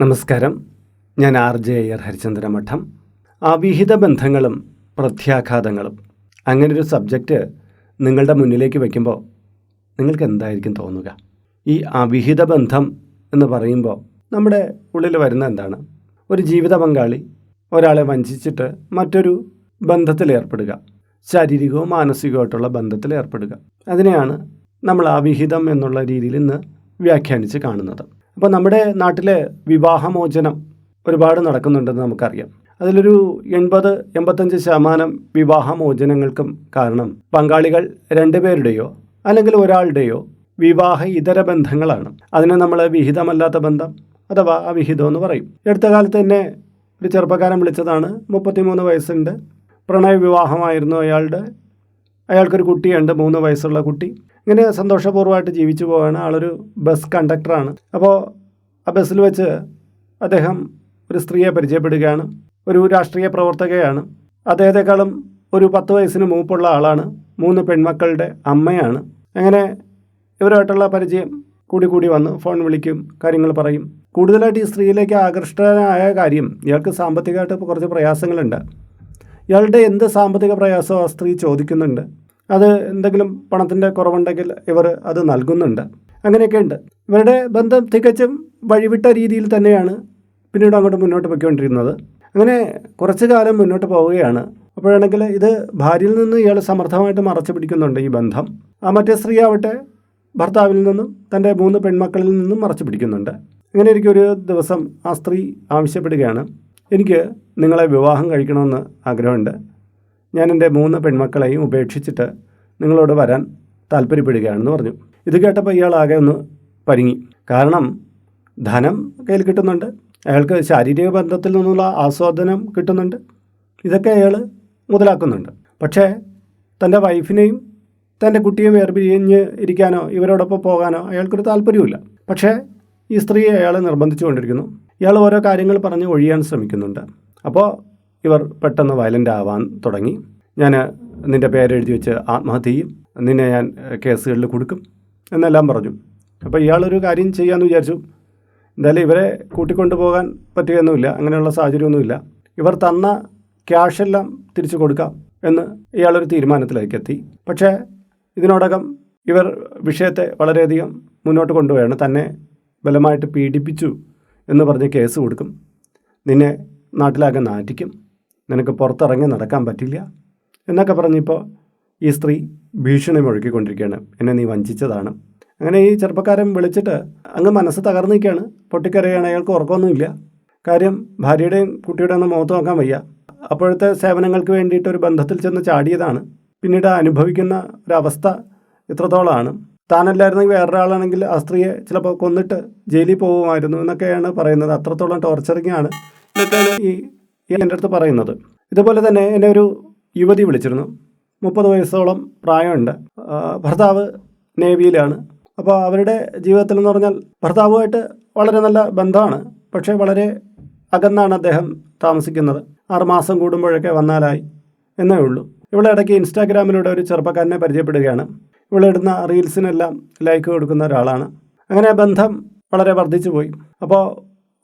നമസ്കാരം. ഞാൻ R J Iyer Harichandra മഠം. അവിഹിത ബന്ധങ്ങളും പ്രത്യാഘാതങ്ങളും. അങ്ങനൊരു സബ്ജക്റ്റ് നിങ്ങളുടെ മുന്നിലേക്ക് വയ്ക്കുമ്പോൾ നിങ്ങൾക്ക് എന്തായിരിക്കും തോന്നുക? ഈ അവിഹിത ബന്ധം എന്ന് പറയുമ്പോൾ നമ്മുടെ ഉള്ളിൽ വരുന്ന എന്താണ്? ഒരു ജീവിത പങ്കാളി ഒരാളെ വഞ്ചിച്ചിട്ട് മറ്റൊരു ബന്ധത്തിൽ ഏർപ്പെടുക. ശാരീരികവും മാനസികവുമായിട്ടുള്ള ബന്ധത്തിൽ ഏർപ്പെടുക. അതിനെയാണ് നമ്മൾ അവിഹിതം എന്നുള്ള രീതിയിൽ ഇന്ന് വ്യാഖ്യാനിച്ച് കാണുന്നത്. അപ്പോൾ നമ്മുടെ നാട്ടിലെ വിവാഹമോചനം ഒരുപാട് നടക്കുന്നുണ്ടെന്ന് നമുക്കറിയാം. അതിലൊരു എൺപത് എൺപത്തഞ്ച് ശതമാനം വിവാഹമോചനങ്ങൾക്കും കാരണം പങ്കാളികൾ രണ്ടുപേരുടെയോ അല്ലെങ്കിൽ ഒരാളുടെയോ വിവാഹ ഇതര ബന്ധങ്ങളാണ്. അതിനെ നമ്മൾ വിഹിതമല്ലാത്ത ബന്ധം അഥവാ അവിഹിതം എന്ന് പറയും. അടുത്ത കാലത്ത് തന്നെ ഒരു ചെറുപ്പക്കാരൻ വിളിച്ചതാണ്. മുപ്പത്തിമൂന്ന് വയസ്സുണ്ട്. പ്രണയ വിവാഹമായിരുന്നു അയാളുടെ. അയാൾക്കൊരു കുട്ടിയുണ്ട് മൂന്ന് വയസ്സുള്ള കുട്ടി. ഇങ്ങനെ സന്തോഷപൂർവമായിട്ട് ജീവിച്ചു പോവുകയാണ് ആളൊരു ബസ് കണ്ടക്ടറാണ് അപ്പോൾ ആ ബസ്സിൽ വെച്ച് അദ്ദേഹം ഒരു സ്ത്രീയെ പരിചയപ്പെടുകയാണ്. ഒരു രാഷ്ട്രീയ പ്രവർത്തകയാണ്. അദ്ദേഹത്തെക്കാളും ഒരു പത്ത് വയസ്സിന് മൂപ്പുള്ള ആളാണ്. മൂന്ന് പെൺമക്കളുടെ അമ്മയാണ്. അങ്ങനെ ഇവരുമായിട്ടുള്ള പരിചയം കൂടി കൂടി വന്ന് ഫോൺ വിളിക്കും കാര്യങ്ങൾ പറയും. കൂടുതലായിട്ട് ഈ സ്ത്രീയിലേക്ക് ആകർഷ്ടനായ കാര്യം ഇയാൾക്ക് സാമ്പത്തികമായിട്ട് കുറച്ച് പ്രയാസങ്ങളുണ്ട്. ഇയാളുടെ എന്ത് സാമ്പത്തിക പ്രയാസവും ആ സ്ത്രീ ചോദിക്കുന്നുണ്ട്. അത് എന്തെങ്കിലും പണത്തിന്റെ കുറവുണ്ടെങ്കിൽ ഇവർ അത് നൽകുന്നുണ്ട്. അങ്ങനെയൊക്കെ ഉണ്ട്. ഇവരുടെ ബന്ധം തികച്ചും വഴിവിട്ട രീതിയിൽ തന്നെയാണ് പിന്നീട് അങ്ങോട്ട് മുന്നോട്ട് പോയിക്കൊണ്ടിരിക്കുന്നത് അങ്ങനെ കുറച്ച് കാലം മുന്നോട്ട് പോവുകയാണ്. അപ്പോഴാണെങ്കിൽ ഇത് ഭാര്യയിൽ നിന്ന് ഇയാൾ സമർത്ഥമായിട്ട് മറച്ചു പിടിക്കുന്നുണ്ട് ഈ ബന്ധം. ആ മറ്റേ സ്ത്രീ ആവട്ടെ ഭർത്താവിൽ നിന്നും തന്റെ മൂന്ന് പെൺമക്കളിൽ നിന്നും മറച്ചു പിടിക്കുന്നുണ്ട്. അങ്ങനെ ഒരു ദിവസം ആ സ്ത്രീ ആവശ്യപ്പെടുകയാണ്. എനിക്ക് നിങ്ങളെ വിവാഹം കഴിക്കണമെന്ന് ആഗ്രഹമുണ്ട്. ഞാൻ എന്റെ മൂന്ന് പെൺമക്കളെയും ഉപേക്ഷിച്ചിട്ട് നിങ്ങളോട് വരാൻ താല്പര്യപ്പെടുകയാണെന്ന് പറഞ്ഞു. ഇത് കേട്ടപ്പോൾ ഇയാൾ ആകെ ഒന്ന് പരിങ്ങി. കാരണം ധനം കയ്യിൽ കിട്ടുന്നുണ്ട്. അയാൾക്ക് ശാരീരിക ബന്ധത്തിൽ നിന്നുള്ള ആസ്വാദനം കിട്ടുന്നുണ്ട്. ഇതൊക്കെ അയാൾ മുതലാക്കുന്നുണ്ട്. പക്ഷേ തന്റെ വൈഫിനെയും തന്റെ കുട്ടിയെ വേർപിരിഞ്ഞ് ഇരിക്കാനോ ഇവരോടൊപ്പം പോകാനോ അയാൾക്കൊരു താല്പര്യമില്ല പക്ഷേ ഈ സ്ത്രീയെ അയാൾ നിർബന്ധിച്ചുകൊണ്ടിരിക്കുന്നു. ഇയാൾ ഓരോ കാര്യങ്ങൾ പറഞ്ഞ് ഒഴിയാൻ ശ്രമിക്കുന്നുണ്ട്. അപ്പോൾ ഇവർ പെട്ടെന്ന് വയലന്റ് ആവാൻ തുടങ്ങി. ഞാൻ നിന്റെ പേരെഴുതി വെച്ച് ആത്മഹത്യ ചെയ്യും. നിന്നെ ഞാൻ കേസുകളിൽ കൊടുക്കും എന്നെല്ലാം പറഞ്ഞു. അപ്പോൾ ഇയാളൊരു കാര്യം ചെയ്യാമെന്ന് വിചാരിച്ചു. എന്തായാലും ഇവരെ കൂട്ടിക്കൊണ്ടു പോകാൻ പറ്റുകയൊന്നുമില്ല. അങ്ങനെയുള്ള സാഹചര്യമൊന്നുമില്ല. ഇവർ തന്ന ക്യാഷെല്ലാം തിരിച്ചു കൊടുക്കാം എന്ന് ഇയാളൊരു തീരുമാനത്തിലേക്ക് എത്തി പക്ഷേ ഇതിനോടകം ഇവർ വിഷയത്തെ വളരെയധികം മുന്നോട്ട് കൊണ്ടുപോയാണ്. തന്നെ ബലമായിട്ട് പീഡിപ്പിച്ചു എന്ന് പറഞ്ഞ് കേസ് കൊടുക്കും. നിന്നെ നാട്ടിലാകെ നാറ്റിക്കും. നിനക്ക് പുറത്തിറങ്ങി നടക്കാൻ പറ്റില്ല എന്നൊക്കെ പറഞ്ഞിപ്പോൾ ഈ സ്ത്രീ ഭീഷണി മുഴക്കിക്കൊണ്ടിരിക്കുകയാണ് എന്നെ നീ വഞ്ചിച്ചതാണ്. അങ്ങനെ ഈ ചെറുപ്പക്കാരൻ വിളിച്ചിട്ട് അങ്ങ് മനസ്സ് തകർന്നു നിൽക്കുകയാണ് അയാൾക്ക് ഉറക്കമൊന്നുമില്ല കാര്യം ഭാര്യയുടെയും കുട്ടിയുടെയും ഒന്നും മുഖത്ത് നോക്കാൻ വയ്യ. അപ്പോഴത്തെ സേവനങ്ങൾക്ക് വേണ്ടിയിട്ട് ഒരു ബന്ധത്തിൽ ചെന്ന് ചാടിയതാണ്. പിന്നീട് അനുഭവിക്കുന്ന ഒരവസ്ഥ ഇത്രത്തോളമാണ്. താനല്ലായിരുന്നെങ്കിൽ വേറൊരാളാണെങ്കിൽ ആ സ്ത്രീയെ ചിലപ്പോൾ കൊന്നിട്ട് ജയിലിൽ പോകുമായിരുന്നു എന്നൊക്കെയാണ് പറയുന്നത്. അത്രത്തോളം ടോർച്ചറിങ് ആണ്. ഈ ഈ എന്റെ അടുത്ത് പറയുന്നത്. ഇതുപോലെ തന്നെ എന്നെ ഒരു യുവതി വിളിച്ചിരുന്നു. മുപ്പത് വയസ്സോളം പ്രായമുണ്ട്. ഭർത്താവ് നേവിയിലാണ്. അപ്പോൾ അവരുടെ ജീവിതത്തിൽ എന്ന് പറഞ്ഞാൽ ഭർത്താവുമായിട്ട് വളരെ നല്ല ബന്ധമാണ്. പക്ഷേ വളരെ അകന്നാണ് അദ്ദേഹം താമസിക്കുന്നത്. ആറുമാസം കൂടുമ്പോഴൊക്കെ വന്നാലായി എന്നേ ഉള്ളൂ. ഇവിടെ ഇടയ്ക്ക് ഇൻസ്റ്റാഗ്രാമിലൂടെ ഒരു ചെറുപ്പക്കാരനെ പരിചയപ്പെടുകയാണ്. ഇവിടെ ഇടുന്ന റീൽസിനെല്ലാം ലൈക്ക് കൊടുക്കുന്ന ഒരാളാണ്. അങ്ങനെ ബന്ധം വളരെ വർദ്ധിച്ചു പോയി അപ്പോൾ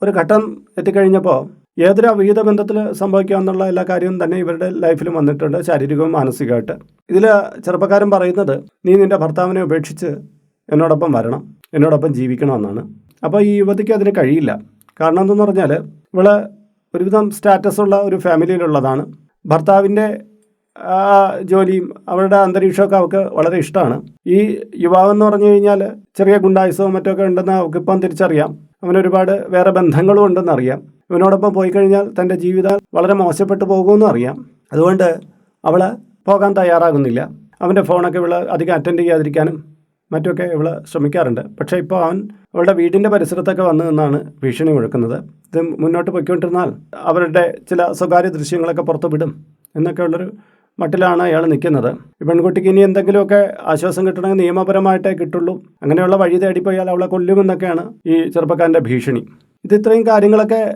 ഒരു ഘട്ടം എത്തിക്കഴിഞ്ഞപ്പോൾ ഏതൊരു അവിഹിത ബന്ധത്തിൽ സംഭവിക്കുക എന്നുള്ള എല്ലാ കാര്യവും തന്നെ ഇവരുടെ ലൈഫിലും വന്നിട്ടുണ്ട് ശാരീരികവും മാനസികമായിട്ട്. ഇതിൽ ചെറുപ്പക്കാരൻ പറയുന്നത് നീ നിന്റെ ഭർത്താവിനെ ഉപേക്ഷിച്ച് എന്നോടൊപ്പം വരണം എന്നോടൊപ്പം ജീവിക്കണമെന്നാണ്. അപ്പോൾ ഈ യുവതിക്ക് അതിന് കഴിയില്ല. കാരണം എന്തെന്ന് പറഞ്ഞാൽ ഇവൾ ഒരുവിധം സ്റ്റാറ്റസുള്ള ഒരു ഫാമിലിയിലുള്ളതാണ് ഭർത്താവിന്റെ ജോലിയും അവരുടെ അന്തരീക്ഷമൊക്കെ അവൾക്ക് വളരെ ഇഷ്ടമാണ്. ഈ യുവാവെന്ന് പറഞ്ഞു കഴിഞ്ഞാൽ ചെറിയ ഗുണ്ടായുസവും മറ്റൊക്കെ ഉണ്ടെന്ന് അവൾക്കിപ്പം തിരിച്ചറിയാം. അവനൊരുപാട് വേറെ ബന്ധങ്ങളും ഉണ്ടെന്ന് അറിയാം. ഇവനോടൊപ്പം പോയി കഴിഞ്ഞാൽ തന്റെ ജീവിതം വളരെ മോശപ്പെട്ടു പോകുമെന്നും അറിയാം. അതുകൊണ്ട് അവൾ പോകാൻ തയ്യാറാകുന്നില്ല. അവന്റെ ഫോണൊക്കെ ഇവൾ അധികം അറ്റൻഡ് ചെയ്യാതിരിക്കാനും മറ്റുമൊക്കെ ഇവൾ ശ്രമിക്കാറുണ്ട്. പക്ഷേ ഇപ്പോൾ അവൻ അവളുടെ വീടിന്റെ പരിസരത്തൊക്കെ വന്നു നിന്നാണ് ഭീഷണി മുഴക്കുന്നത്. ഇത് മുന്നോട്ട് പോയിക്കൊണ്ടിരുന്നാൽ അവരുടെ ചില സ്വകാര്യ ദൃശ്യങ്ങളൊക്കെ പുറത്തു വിടും എന്നൊക്കെ ഉള്ളൊരു മട്ടിലാണ് അയാൾ നിൽക്കുന്നത്. ഈ പെൺകുട്ടിക്ക് ഇനി എന്തെങ്കിലുമൊക്കെ ആശ്വാസം കിട്ടണമെങ്കിൽ നിയമപരമായിട്ടേ കിട്ടുള്ളൂ. അങ്ങനെയുള്ള വഴി തേടിപ്പോയാൽ അവളെ കൊല്ലുമെന്നൊക്കെയാണ് ഈ ചെറുപ്പക്കാരന്റെ ഭീഷണി. ഇത് ഇത്രയും കാര്യങ്ങളൊക്കെ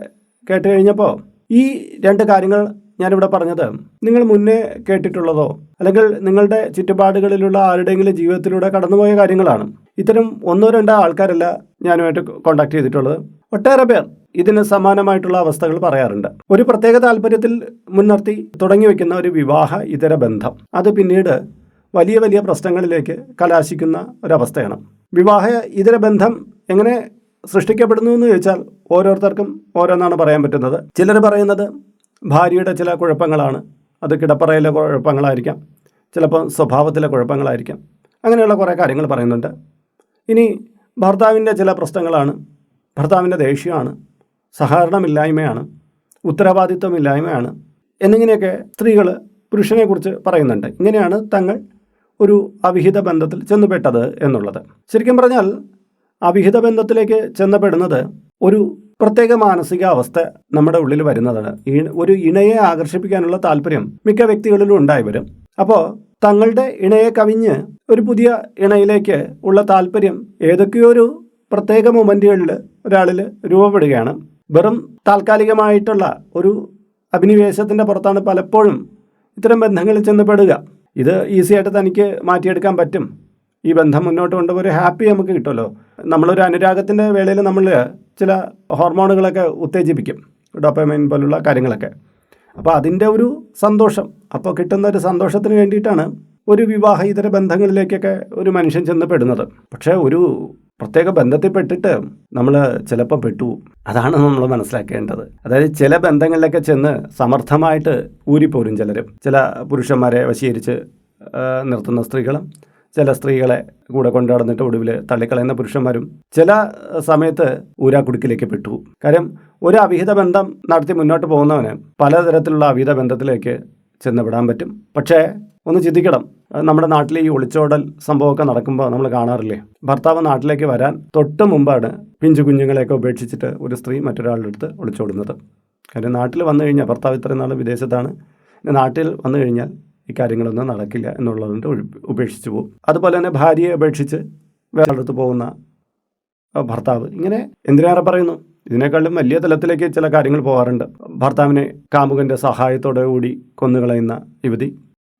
കേട്ട് കഴിഞ്ഞപ്പോൾ ഈ രണ്ട് കാര്യങ്ങൾ ഞാനിവിടെ പറഞ്ഞത് നിങ്ങൾ മുന്നേ കേട്ടിട്ടുള്ളതോ അല്ലെങ്കിൽ നിങ്ങളുടെ ചുറ്റുപാടുകളിലുള്ള ആരുടെയെങ്കിലും ജീവിതത്തിലൂടെ കടന്നുപോയ കാര്യങ്ങളാണ്. ഇത്തരം ഒന്നോ രണ്ടോ ആൾക്കാരല്ല ഞാനുമായിട്ട് കോണ്ടാക്ട് ചെയ്തിട്ടുള്ളത്. ഒട്ടേറെ പേർ ഇതിന് സമാനമായിട്ടുള്ള അവസ്ഥകൾ പറയാറുണ്ട്. ഒരു പ്രത്യേക താല്പര്യത്തിൽ മുൻനിർത്തി തുടങ്ങി വയ്ക്കുന്ന ഒരു വിവാഹ ഇതര ബന്ധം. അത് പിന്നീട് വലിയ വലിയ പ്രശ്നങ്ങളിലേക്ക് കലാശിക്കുന്ന ഒരവസ്ഥയാണ്. വിവാഹ ഇതര ബന്ധം എങ്ങനെ സൃഷ്ടിക്കപ്പെടുന്നു എന്ന് ചോദിച്ചാൽ ഓരോരുത്തർക്കും ഓരോന്നാണ് പറയാൻ പറ്റുന്നത്. ചിലർ പറയുന്നത് ഭാര്യയുടെ ചില കുഴപ്പങ്ങളാണ്. അത് കിടപ്പറയിലെ കുഴപ്പങ്ങളായിരിക്കാം. ചിലപ്പോൾ സ്വഭാവത്തിലെ കുഴപ്പങ്ങളായിരിക്കാം. അങ്ങനെയുള്ള കുറേ കാര്യങ്ങൾ പറയുന്നുണ്ട്. ഇനി ഭർത്താവിന്റെ ചില പ്രശ്നങ്ങളാണ്. ഭർത്താവിന്റെ ദേഷ്യമാണ്. സഹകരണമില്ലായ്മയാണ്. ഉത്തരവാദിത്വമില്ലായ്മയാണ്. എന്നിങ്ങനെയൊക്കെ സ്ത്രീകൾ പുരുഷനെക്കുറിച്ച് പറയുന്നുണ്ട്. ഇങ്ങനെയാണ് തങ്ങൾ ഒരു അവിഹിത ബന്ധത്തിൽ ചെന്നുപെട്ടത് എന്നുള്ളത്. ശരിക്കും പറഞ്ഞാൽ അവിഹിത ബന്ധത്തിലേക്ക് ചെന്നപ്പെടുന്നത് ഒരു പ്രത്യേക മാനസികാവസ്ഥ നമ്മുടെ ഉള്ളിൽ വരുന്നതാണ് ഒരു ഇണയെ ആകർഷിപ്പിക്കാനുള്ള താല്പര്യം മിക്ക വ്യക്തികളിലും ഉണ്ടായി വരും. അപ്പോൾ തങ്ങളുടെ ഇണയെ കവിഞ്ഞ് ഒരു പുതിയ ഇണയിലേക്ക് ഉള്ള താല്പര്യം ഏതൊക്കെയോ ഒരു പ്രത്യേക മൊമെന്റുകളിൽ ഒരാളിൽ രൂപപ്പെടുകയാണ്. വെറും താൽക്കാലികമായിട്ടുള്ള ഒരു അഭിനിവേശത്തിന്റെ പുറത്താണ് പലപ്പോഴും ഇത്തരം ബന്ധങ്ങളിൽ ചെന്നപ്പെടുക. ഇത് ഈസിയായിട്ട് തനിക്ക് മാറ്റിയെടുക്കാൻ പറ്റും. ഈ ബന്ധം മുന്നോട്ട് കൊണ്ടുപോയി ഹാപ്പി നമുക്ക് കിട്ടുമല്ലോ. നമ്മളൊരു അനുരാഗത്തിന്റെ വേളയിൽ നമ്മൾ ചില ഹോർമോണുകളൊക്കെ ഉത്തേജിപ്പിക്കും. ഡോപ്പമൈൻ പോലുള്ള കാര്യങ്ങളൊക്കെ. അപ്പോൾ അതിന്റെ ഒരു സന്തോഷം. അപ്പോൾ കിട്ടുന്ന ഒരു സന്തോഷത്തിന് വേണ്ടിയിട്ടാണ് ഒരു വിവാഹ ഇതര ബന്ധങ്ങളിലേക്കൊക്കെ ഒരു മനുഷ്യൻ ചെന്ന് പെടുന്നത്. പക്ഷേ ഒരു പ്രത്യേക ബന്ധത്തിൽ പെട്ടിട്ട് നമ്മൾ ചിലപ്പോൾ പെട്ടു. അതാണ് നമ്മൾ മനസ്സിലാക്കേണ്ടത്. അതായത് ചില ബന്ധങ്ങളിലൊക്കെ ചെന്ന് സമർത്ഥമായിട്ട് ഊരിപ്പോരും ചിലരും. ചില പുരുഷന്മാരെ വശീകരിച്ച് നിർത്തുന്ന സ്ത്രീകളും ചില സ്ത്രീകളെ കൂടെ കൊണ്ടാടുന്നിട്ട് ഒടുവിൽ തള്ളിക്കളയുന്ന പുരുഷന്മാരും ചില സമയത്ത് ഊരാക്കുടുക്കിലേക്ക് പെട്ടു. കാര്യം ഒരു അവിഹിത ബന്ധം നടത്തി മുന്നോട്ട് പോകുന്നവന് പലതരത്തിലുള്ള അവിഹിത ബന്ധത്തിലേക്ക് ചെന്നപ്പെടാൻ പറ്റും. പക്ഷേ ഒന്ന് ചിന്തിക്കണം. നമ്മുടെ നാട്ടിലെ ഈ ഒളിച്ചോടൽ സംഭവമൊക്കെ നടക്കുമ്പോൾ നമ്മൾ കാണാറില്ലേ? ഭർത്താവ് നാട്ടിലേക്ക് വരാൻ തൊട്ട് മുമ്പാണ് പിഞ്ചു കുഞ്ഞുങ്ങളെയൊക്കെ ഉപേക്ഷിച്ചിട്ട് ഒരു സ്ത്രീ മറ്റൊരാളുടെ അടുത്ത് ഒളിച്ചോടുന്നത്. കാര്യം നാട്ടിൽ വന്നു കഴിഞ്ഞാൽ ഭർത്താവ് ഇത്രയും നാൾ വിദേശത്താണ്. നാട്ടിൽ വന്നു കഴിഞ്ഞാൽ ഈ കാര്യങ്ങളൊന്നും നടക്കില്ല എന്നുള്ളതുകൊണ്ട് ഉപേക്ഷിച്ചു പോകും. അതുപോലെ തന്നെ ഭാര്യയെ ഉപേക്ഷിച്ച് വേറെ അടുത്ത് പോകുന്ന ഭർത്താവ്. ഇങ്ങനെ എന്തിനേറെ പറയുന്നു? ഇതിനേക്കാളും വലിയ തലത്തിലേക്ക് ചില കാര്യങ്ങൾ പോകാറുണ്ട് ഭർത്താവിനെ കാമുകന്റെ സഹായത്തോടെ കൂടി കൊന്നുകളയുന്ന യുവതി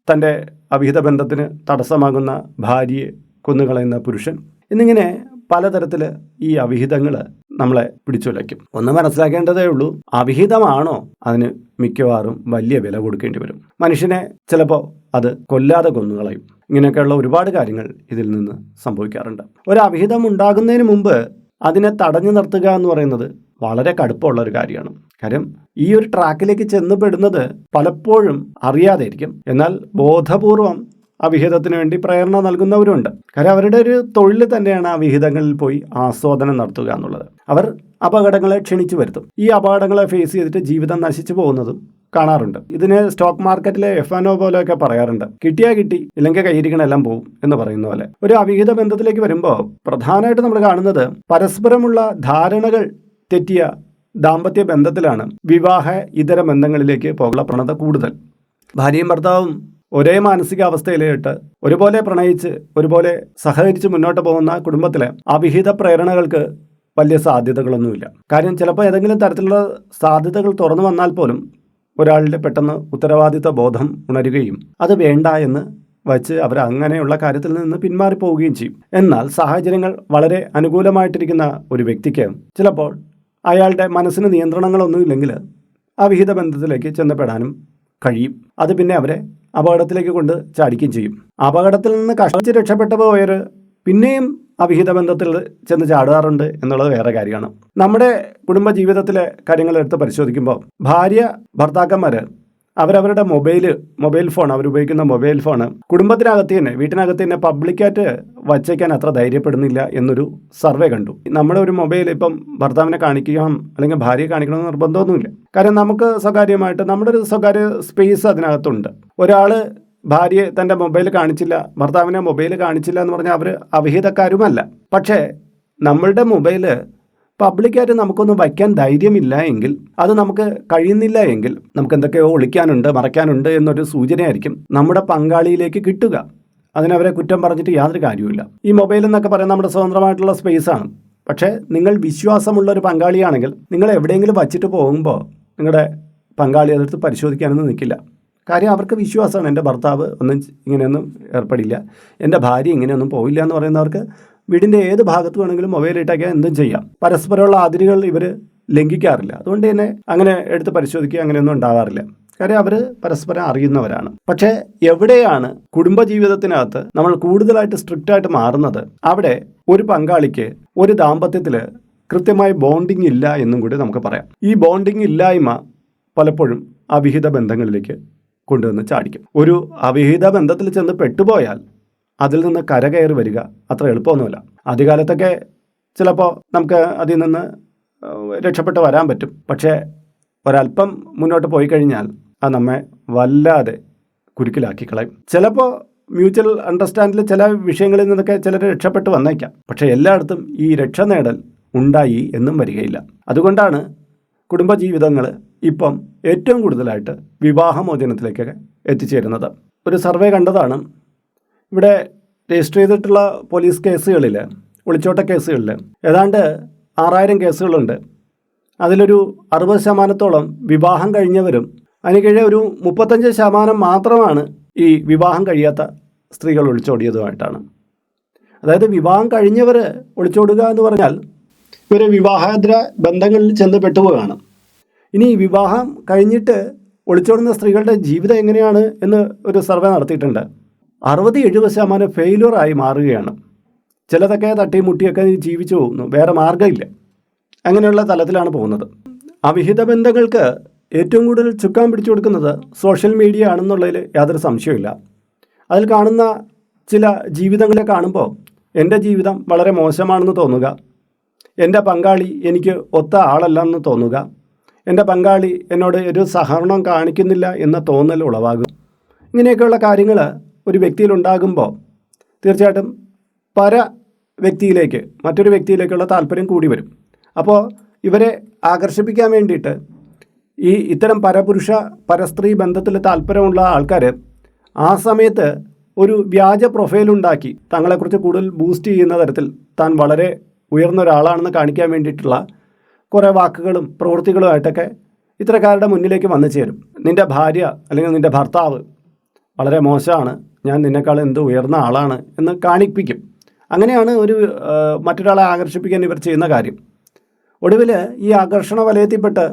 തന്റെ അവിഹിത ബന്ധത്തിന് തടസ്സമാകുന്ന ഭാര്യയെ കൊന്നുകളയുന്ന പുരുഷൻ. എന്നിങ്ങനെ പലതരത്തിൽ ഈ അവിഹിതങ്ങൾ നമ്മളെ പിടിച്ചുലയ്ക്കും. ഒന്ന് മനസ്സിലാക്കേണ്ടതേ ഉള്ളൂ അവിഹിതമാണോ അതിന് മിക്കവാറും വലിയ വില കൊടുക്കേണ്ടി വരും. മനുഷ്യനെ ചിലപ്പോൾ അത് കൊല്ലാതെ കൊന്നുകളയും. ഇങ്ങനെയൊക്കെയുള്ള ഒരുപാട് കാര്യങ്ങൾ ഇതിൽ നിന്ന് സംഭവിക്കാറുണ്ട്. ഒരു അവിഹിതം ഉണ്ടാകുന്നതിന് മുമ്പ് അതിനെ തടഞ്ഞു നിർത്തുക എന്ന് പറയുന്നത് വളരെ കടുപ്പമുള്ള ഒരു കാര്യമാണ്. കാര്യം ഈ ഒരു ട്രാക്കിലേക്ക് ചെന്നപ്പെടുന്നത് പലപ്പോഴും അറിയാതെയിരിക്കും എന്നാൽ ബോധപൂർവം അവിഹിതത്തിന് വേണ്ടി പ്രേരണ നൽകുന്നവരുണ്ട്. കാരണം അവരുടെ ഒരു തൊഴിൽ തന്നെയാണ് ആ വിഹിതങ്ങളിൽ പോയി ആസ്വാദനം നടത്തുക എന്നുള്ളത്. അവർ അപകടങ്ങളെ ക്ഷണിച്ചു വരുത്തും. ഈ അപകടങ്ങളെ ഫേസ് ചെയ്തിട്ട് ജീവിതം നശിച്ചു പോകുന്നതും കാണാറുണ്ട്. ഇതിന് സ്റ്റോക്ക് മാർക്കറ്റിലെ എഫ് ആനോ പോലെയൊക്കെ പറയാറുണ്ട്. കിട്ടിയാ കിട്ടി ഇല്ലെങ്കിൽ കൈയിരിക്കണെല്ലാം പോകും എന്ന് പറയുന്ന പോലെ. ഒരു അവിഹിത ബന്ധത്തിലേക്ക് വരുമ്പോൾ പ്രധാനമായിട്ട് നമ്മൾ കാണുന്നത് പരസ്പരമുള്ള ധാരണകൾ തെറ്റിയ ദാമ്പത്യ ബന്ധത്തിലാണ് വിവാഹ ഇതര ബന്ധങ്ങളിലേക്ക് പോകാനുള്ള പ്രവണത കൂടുതൽ. ഭാര്യയും ഭർത്താവും ഒരേ മാനസികാവസ്ഥയിലേട്ട് ഒരുപോലെ പ്രണയിച്ച് ഒരുപോലെ സഹകരിച്ച് മുന്നോട്ട് പോകുന്ന കുടുംബത്തിലെ അവിഹിത പ്രേരണകൾക്ക് വലിയ സാധ്യതകളൊന്നുമില്ല. കാര്യം ചിലപ്പോൾ ഏതെങ്കിലും തരത്തിലുള്ള സാധ്യതകൾ തുറന്നു വന്നാൽ പോലും ഒരാളുടെ പെട്ടെന്ന് ഉത്തരവാദിത്ത ബോധം ഉണരുകയും അത് വേണ്ട എന്ന് വച്ച് അവർ അങ്ങനെയുള്ള കാര്യത്തിൽ നിന്ന് പിന്മാറിപ്പോവുകയും ചെയ്യും. എന്നാൽ സാഹചര്യങ്ങൾ വളരെ അനുകൂലമായിട്ടിരിക്കുന്ന ഒരു വ്യക്തിക്ക് ചിലപ്പോൾ അയാളുടെ മനസ്സിന് നിയന്ത്രണങ്ങളൊന്നുമില്ലെങ്കിൽ അവിഹിത ബന്ധത്തിലേക്ക് ചെന്നപ്പെടാനും കഴിയും. അത് പിന്നെ അവരെ അപകടത്തിലേക്ക് കൊണ്ട് ചാടിക്കുകയും ചെയ്യും. അപകടത്തിൽ നിന്ന് കഷ്ടിച്ച് രക്ഷപ്പെട്ട പോയവർ പിന്നെയും അവിഹിത ബന്ധത്തിൽ ചെന്ന് ചാടാറുണ്ട് എന്നുള്ളത് വേറെ കാര്യമാണ്. നമ്മുടെ കുടുംബ ജീവിതത്തിലെ കാര്യങ്ങൾ എടുത്ത് പരിശോധിക്കുമ്പോൾ ഭാര്യ ഭർത്താക്കന്മാർ അവരവരുടെ മൊബൈൽ മൊബൈൽ ഫോൺ അവർ ഉപയോഗിക്കുന്ന മൊബൈൽ ഫോൺ കുടുംബത്തിനകത്ത് തന്നെ വീട്ടിനകത്ത് തന്നെ പബ്ലിക്കായിട്ട് വച്ചേക്കാൻ അത്ര ധൈര്യപ്പെടുന്നില്ല എന്നൊരു സർവേ കണ്ടു. നമ്മുടെ ഒരു മൊബൈൽ ഇപ്പം ഭർത്താവിനെ കാണിക്കണം അല്ലെങ്കിൽ ഭാര്യയെ കാണിക്കണമെന്ന് നിർബന്ധമൊന്നുമില്ല. കാരണം നമുക്ക് സ്വകാര്യമായിട്ട് നമ്മുടെ ഒരു സ്വകാര്യ സ്പേസ് അതിനകത്തുണ്ട്. ഒരാൾ ഭാര്യയെ തന്റെ മൊബൈൽ കാണിച്ചില്ല ഭർത്താവിനെ മൊബൈൽ കാണിച്ചില്ല എന്ന് പറഞ്ഞാൽ അവർ അവിഹിതക്കാരുമല്ല. പക്ഷേ നമ്മളുടെ മൊബൈൽ പബ്ലിക്കായിട്ട് നമുക്കൊന്നും വയ്ക്കാൻ ധൈര്യമില്ല എങ്കിൽ അത് നമുക്ക് കഴിയുന്നില്ല എങ്കിൽ നമുക്ക് എന്തൊക്കെയോ ഒളിക്കാനുണ്ട് മറയ്ക്കാനുണ്ട് എന്നൊരു സൂചനയായിരിക്കും നമ്മുടെ പങ്കാളിയിലേക്ക് കിട്ടുക. അതിനവരെ കുറ്റം പറഞ്ഞിട്ട് യാതൊരു കാര്യവുമില്ല. ഈ മൊബൈൽ എന്നൊക്കെ പറയുന്നത് നമ്മുടെ സ്വതന്ത്രമായിട്ടുള്ള സ്പേസാണ് പക്ഷേ നിങ്ങൾ വിശ്വാസമുള്ള ഒരു പങ്കാളിയാണെങ്കിൽ നിങ്ങൾ എവിടെയെങ്കിലും വച്ചിട്ട് പോകുമ്പോൾ നിങ്ങളുടെ പങ്കാളി അതെടുത്ത് പരിശോധിക്കാനൊന്നും നിൽക്കില്ല. കാര്യം അവർക്ക് വിശ്വാസമാണ്. എന്റെ ഭർത്താവ് ഒന്നും ഇങ്ങനെയൊന്നും ഏർപ്പെടില്ല. എന്റെ ഭാര്യ ഇങ്ങനെയൊന്നും പോയില്ല എന്ന് പറയുന്നവർക്ക് വീടിന്റെ ഏത് ഭാഗത്ത് വേണമെങ്കിലും മൊബൈൽ ഇട്ടാക്കിയാൽ എന്തും ചെയ്യാം. പരസ്പരമുള്ള അതിരുകൾ ഇവർ ലംഘിക്കാറില്ല. അതുകൊണ്ട് തന്നെ അങ്ങനെ എടുത്ത് പരിശോധിക്കുക അങ്ങനെയൊന്നും ഉണ്ടാകാറില്ല കാര്യം അവർ പരസ്പരം അറിയുന്നവരാണ്. പക്ഷേ എവിടെയാണ് കുടുംബജീവിതത്തിനകത്ത് നമ്മൾ കൂടുതലായിട്ട് സ്ട്രിക്റ്റ് ആയിട്ട് മാറുന്നത്? അവിടെ ഒരു പങ്കാളിക്ക് ഒരു ദാമ്പത്യത്തിൽ കൃത്യമായ ബോണ്ടിങ് ഇല്ല എന്നും കൂടി നമുക്ക് പറയാം. ഈ ബോണ്ടിങ് ഇല്ലായ്മ പലപ്പോഴും അവിഹിത ബന്ധങ്ങളിലേക്ക് കൊണ്ടുവന്ന് ചാടിക്കും. ഒരു അവിഹിത ബന്ധത്തിൽ ചെന്ന് പെട്ടുപോയാൽ അതിൽ നിന്ന് കരകയറി വരിക അത്ര എളുപ്പമൊന്നുമില്ല. ആദ്യകാലത്തൊക്കെ ചിലപ്പോൾ നമുക്ക് അതിൽ നിന്ന് രക്ഷപ്പെട്ട് വരാൻ പറ്റും. പക്ഷേ ഒരല്പം മുന്നോട്ട് പോയി കഴിഞ്ഞാൽ അത് നമ്മെ വല്ലാതെ കുരുക്കിലാക്കി കളയും. ചിലപ്പോൾ മ്യൂച്വൽ അണ്ടർസ്റ്റാൻഡിൽ ചില വിഷയങ്ങളിൽ നിന്നൊക്കെ ചിലർ രക്ഷപ്പെട്ട് വന്നേക്കാം. പക്ഷേ എല്ലായിടത്തും ഈ രക്ഷ നേടൽ ഉണ്ടായി എന്നും വരികയില്ല. അതുകൊണ്ടാണ് കുടുംബജീവിതങ്ങൾ ഇപ്പം ഏറ്റവും കൂടുതലായിട്ട് വിവാഹമോചനത്തിലേക്കൊക്കെ എത്തിച്ചേരുന്നത്. ഒരു സർവേ കണ്ടതാണ് ഇവിടെ രജിസ്റ്റർ ചെയ്തിട്ടുള്ള പോലീസ് കേസുകളിൽ ഒളിച്ചോട്ട കേസുകളിൽ ഏതാണ്ട് ആറായിരം കേസുകളുണ്ട്. അതിലൊരു അറുപത് ശതമാനത്തോളം വിവാഹം കഴിഞ്ഞവരും അതിന് കീഴെ ഒരു മുപ്പത്തഞ്ച് ശതമാനം മാത്രമാണ് ഈ വിവാഹം കഴിയാത്ത സ്ത്രീകൾ ഒളിച്ചോടിയതുമായിട്ടാണ്. അതായത് വിവാഹം കഴിഞ്ഞവർ ഒളിച്ചോടുക എന്ന് പറഞ്ഞാൽ ഇവർ വിവാഹേതര ബന്ധങ്ങളിൽ ചെന്ന് പെട്ടുപോവുകയാണ് ഇനി വിവാഹം കഴിഞ്ഞിട്ട് ഒളിച്ചോടുന്ന സ്ത്രീകളുടെ ജീവിതം എങ്ങനെയാണ് എന്ന് ഒരു സർവേ നടത്തിയിട്ടുണ്ട്. അറുപത് എഴുപത് ശതമാനം ഫെയിലുവറായി മാറുകയാണ്. ചിലതൊക്കെ തട്ടിയും മുട്ടിയൊക്കെ ജീവിച്ചു പോകുന്നു. വേറെ മാർഗമില്ല. അങ്ങനെയുള്ള തലത്തിലാണ് പോകുന്നത്. അവിഹിത ബന്ധങ്ങൾക്ക് ഏറ്റവും കൂടുതൽ ചുക്കാൻ പിടിച്ചു കൊടുക്കുന്നത് സോഷ്യൽ മീഡിയ ആണെന്നുള്ളതിൽ യാതൊരു സംശയമില്ല അതിൽ കാണുന്ന ചില ജീവിതങ്ങളെ കാണുമ്പോൾ എന്റെ ജീവിതം വളരെ മോശമാണെന്ന് തോന്നുക. എന്റെ പങ്കാളി എനിക്ക് ഒത്ത ആളല്ലെന്ന് തോന്നുക. എന്റെ പങ്കാളി എന്നോട് ഒരു സഹകരണം കാണിക്കുന്നില്ല എന്ന തോന്നൽ ഉളവാകും. ഇങ്ങനെയൊക്കെയുള്ള കാര്യങ്ങൾ ഒരു വ്യക്തിയിൽ ഉണ്ടാകുമ്പോൾ തീർച്ചയായിട്ടും പര വ്യക്തിയിലേക്ക് മറ്റൊരു വ്യക്തിയിലേക്കുള്ള താല്പര്യം കൂടി വരും. അപ്പോൾ ഇവരെ ആകർഷിപ്പിക്കാൻ വേണ്ടിയിട്ട് ഈ ഇത്തരം പരപുരുഷ പരസ്ത്രീ ബന്ധത്തിൽ താല്പര്യമുള്ള ആൾക്കാർ ആ സമയത്ത് ഒരു വ്യാജ പ്രൊഫൈൽ ഉണ്ടാക്കി തങ്ങളെക്കുറിച്ച് കൂടുതൽ ബൂസ്റ്റ് ചെയ്യുന്ന തരത്തിൽ താൻ വളരെ ഉയർന്ന ഒരാളാണെന്ന് കാണിക്കാൻ വേണ്ടിയിട്ടുള്ള കുറേ വാക്കുകളും പ്രവൃത്തികളുമായിട്ടൊക്കെ ഇത്തരക്കാരുടെ മുന്നിലേക്ക് വന്നു ചേരും. നിന്റെ ഭാര്യ അല്ലെങ്കിൽ നിന്റെ ഭർത്താവ് വളരെ മോശമാണ് ഞാൻ നിന്നെക്കാൾ എന്ത് ഉയർന്ന ആളാണ് എന്ന് കാണിപ്പിക്കും. അങ്ങനെയാണ് ഒരു മറ്റൊരാളെ ആകർഷിപ്പിക്കാൻ ഇവർ ചെയ്യുന്ന കാര്യം. ഒടുവിൽ ഈ ആകർഷണ വലയത്തിൽപ്പെട്ട്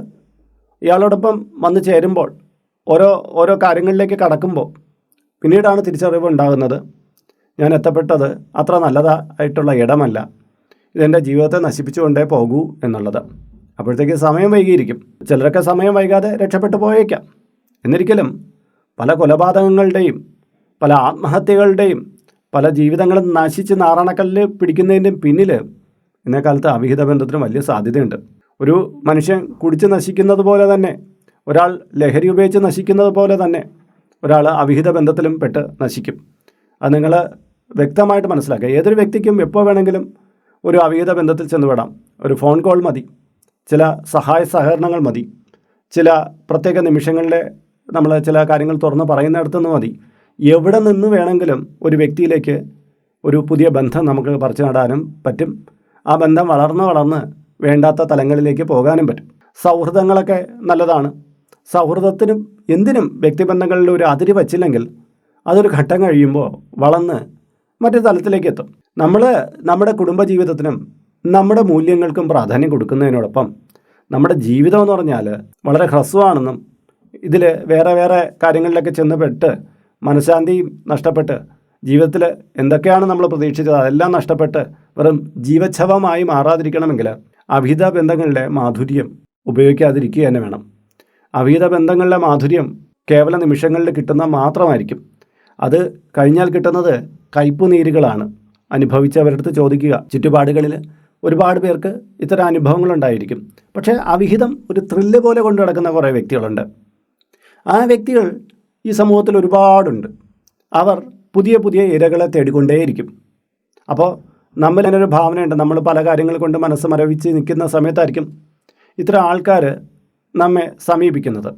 ഇയാളോടൊപ്പം വന്നു ചേരുമ്പോൾ ഓരോ ഓരോ കാര്യങ്ങളിലേക്ക് കടക്കുമ്പോൾ പിന്നീടാണ് തിരിച്ചറിവ് ഉണ്ടാകുന്നത്. ഞാൻ എത്തപ്പെട്ടത് അത്ര നല്ലതായിട്ടുള്ള ഇടമല്ല. ഇതെന്റെ ജീവിതത്തെ നശിപ്പിച്ചുകൊണ്ടേ പോകൂ എന്നുള്ളത്. അപ്പോഴത്തേക്ക് സമയം വൈകിയിരിക്കും. ചിലരൊക്കെ സമയം വൈകാതെ രക്ഷപ്പെട്ടു പോയേക്കാം. എന്നിരിക്കലും പല കൊലപാതകങ്ങളുടെയും പല ആത്മഹത്യകളുടെയും പല ജീവിതങ്ങളും നശിച്ച് നാറാണക്കല്ലിൽ പിടിക്കുന്നതിന്റെയും പിന്നിൽ ഇന്നേ കാലത്ത് അവിഹിത ബന്ധത്തിന് വലിയ സാധ്യതയുണ്ട്. ഒരു മനുഷ്യൻ കുടിച്ച് നശിക്കുന്നത് പോലെ തന്നെ ഒരാൾ ലഹരി ഉപയോഗിച്ച് നശിക്കുന്നത് പോലെ തന്നെ ഒരാൾ അവിഹിത ബന്ധത്തിലും പെട്ട് നശിക്കും. അത് നിങ്ങൾ വ്യക്തമായിട്ട് മനസ്സിലാക്കുക. ഏതൊരു വ്യക്തിക്കും എപ്പോൾ വേണമെങ്കിലും ഒരു അവിഹിത ബന്ധത്തിൽ ചെന്നുവിടാം ഒരു ഫോൺ കോൾ മതി ചില സഹായ സഹകരണങ്ങൾ മതി ചില പ്രത്യേക നിമിഷങ്ങളിലെ നമ്മൾ ചില കാര്യങ്ങൾ തുറന്ന് പറയുന്നിടത്തുനിന്ന് മതി. എവിടെ നിന്ന് വേണമെങ്കിലും ഒരു വ്യക്തിയിലേക്ക് ഒരു പുതിയ ബന്ധം നമുക്ക് പറിച്ചു നടാനും പറ്റും. ആ ബന്ധം വളർന്ന് വളർന്ന് വേണ്ടാത്ത തലങ്ങളിലേക്ക് പോകാനും പറ്റും. സൗഹൃദങ്ങളൊക്കെ നല്ലതാണ്. സൗഹൃദത്തിനും എന്തിനും വ്യക്തിബന്ധങ്ങളിൽ ഒരു അതിരി വച്ചില്ലെങ്കിൽ അതൊരു ഘട്ടം കഴിയുമ്പോൾ വളർന്ന് മറ്റു തലത്തിലേക്ക് എത്തും. നമ്മൾ നമ്മുടെ കുടുംബജീവിതത്തിനും നമ്മുടെ മൂല്യങ്ങൾക്കും പ്രാധാന്യം കൊടുക്കുന്നതിനോടൊപ്പം നമ്മുടെ ജീവിതം എന്ന് പറഞ്ഞാൽ വളരെ ഹ്രസ്വമാണെന്നും ഇതിൽ വേറെ വേറെ കാര്യങ്ങളിലൊക്കെ ചെന്ന് പെട്ട് മനഃശാന്തിയും നഷ്ടപ്പെട്ട് ജീവിതത്തിൽ എന്തൊക്കെയാണ് നമ്മൾ പ്രതീക്ഷിച്ചത്? അതെല്ലാം നഷ്ടപ്പെട്ട് വെറും ജീവച്ഛവമായി മാറാതിരിക്കണമെങ്കിൽ അഭിത ബന്ധങ്ങളുടെ മാധുര്യം ഉപയോഗിക്കാതിരിക്കുക തന്നെ വേണം. അഭിത ബന്ധങ്ങളുടെ മാധുര്യം കേവല നിമിഷങ്ങളിൽ കിട്ടുന്ന മാത്രമായിരിക്കും. അത് കഴിഞ്ഞാൽ കിട്ടുന്നത് കയ്പുനീരുകളാണ്. അനുഭവിച്ചവരടുത്ത് ചോദിക്കുക. ചുറ്റുപാടുകളിൽ ഒരുപാട് പേർക്ക് ഇത്തരം അനുഭവങ്ങളുണ്ടായിരിക്കും. പക്ഷേ അവിഹിതം ഒരു ത്രില്ല് പോലെ കൊണ്ടു നടക്കുന്ന കുറേ വ്യക്തികളുണ്ട്. ആ വ്യക്തികൾ ഈ സമൂഹത്തിൽ ഒരുപാടുണ്ട്. അവർ പുതിയ പുതിയ ഇരകളെ തേടിക്കൊണ്ടേയിരിക്കും. അപ്പോൾ നമ്മൾ അതിനൊരു ഭാവനയുണ്ട്. നമ്മൾ പല കാര്യങ്ങൾ കൊണ്ട് മനസ്സ് മരവിച്ച് നിൽക്കുന്ന സമയത്തായിരിക്കും ഇത്തരം ആൾക്കാർ നമ്മെ സമീപിക്കുന്നത്.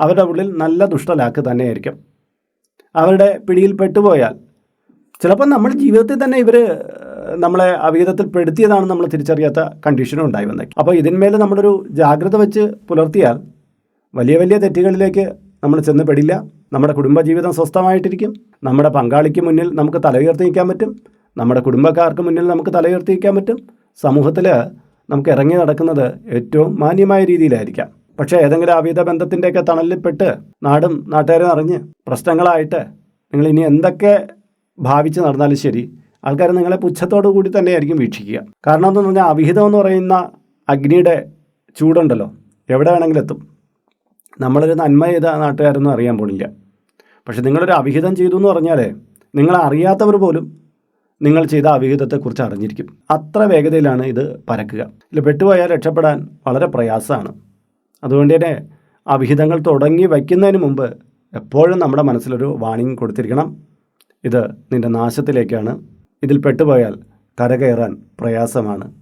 അവരുടെ ഉള്ളിൽ നല്ല ദുഷ്ടലാക്ക് തന്നെയായിരിക്കും. അവരുടെ പിടിയിൽ പെട്ടുപോയാൽ ചിലപ്പോൾ നമ്മുടെ ജീവിതത്തിൽ തന്നെ ഇവർ നമ്മളെ അവിഹിതത്തിൽ പെടുത്തിയതാണ് നമ്മൾ തിരിച്ചറിയാത്ത കണ്ടീഷനും ഉണ്ടായി വന്നേക്കും. അപ്പോൾ ഇതിന്മേൽ നമ്മളൊരു ജാഗ്രത വെച്ച് പുലർത്തിയാൽ വലിയ വലിയ തെറ്റുകളിലേക്ക് നമ്മൾ ചെന്ന് പെടില്ല നമ്മുടെ കുടുംബജീവിതം സ്വസ്ഥമായിട്ടിരിക്കും. നമ്മുടെ പങ്കാളിക്ക് മുന്നിൽ നമുക്ക് തലയുയർത്തി നിൽക്കാൻ പറ്റും. നമ്മുടെ കുടുംബക്കാർക്ക് മുന്നിൽ നമുക്ക് തലയുയർത്തി നിൽക്കാൻ പറ്റും. സമൂഹത്തിൽ നമുക്ക് ഇറങ്ങി നടക്കുന്നത് ഏറ്റവും മാന്യമായ രീതിയിലായിരിക്കാം. പക്ഷേ ഏതെങ്കിലും അവിധ ബന്ധത്തിന്റെയൊക്കെ തണലിൽപ്പെട്ട് നാടും നാട്ടുകാരും അറിഞ്ഞ് പ്രശ്നങ്ങളായിട്ട് നിങ്ങൾ ഇനി എന്തൊക്കെ ഭാവിച്ച് നടന്നാലും ശരി ആൾക്കാർ നിങ്ങളെ പുച്ഛത്തോടു കൂടി തന്നെയായിരിക്കും വീക്ഷിക്കുക. കാരണം എന്താണെന്ന് പറഞ്ഞാൽ അവിഹിതം എന്ന് പറയുന്ന അഗ്നിയുടെ ചൂടുണ്ടല്ലോ. എവിടെ വേണമെങ്കിലും എത്തും. നമ്മളൊരു നന്മ ചെയ്ത നാട്ടുകാരൊന്നും അറിയാൻ പോണില്ല. പക്ഷെ നിങ്ങളൊരു അവിഹിതം ചെയ്തു എന്ന് പറഞ്ഞാൽ നിങ്ങൾ അറിയാത്തവർ പോലും നിങ്ങൾ ചെയ്ത അവിഹിതത്തെക്കുറിച്ച് അറിഞ്ഞിരിക്കും. അത്ര വേഗതയിലാണ് ഇത് പരക്കുക. ഇല്ല പെട്ടുപോയാൽ രക്ഷപ്പെടാൻ വളരെ പ്രയാസമാണ്. അതുകൊണ്ട് തന്നെ അവിഹിതങ്ങൾ തുടങ്ങി വയ്ക്കുന്നതിന് മുമ്പ് എപ്പോഴും നമ്മുടെ മനസ്സിലൊരു വാണിംഗ് കൊടുത്തിരിക്കണം. ഇത് നിന്റെ നാശത്തിലേക്കാണ്. ഇതിൽ പെട്ടുപോയാൽ കരകയറാൻ പ്രയാസമാണ്.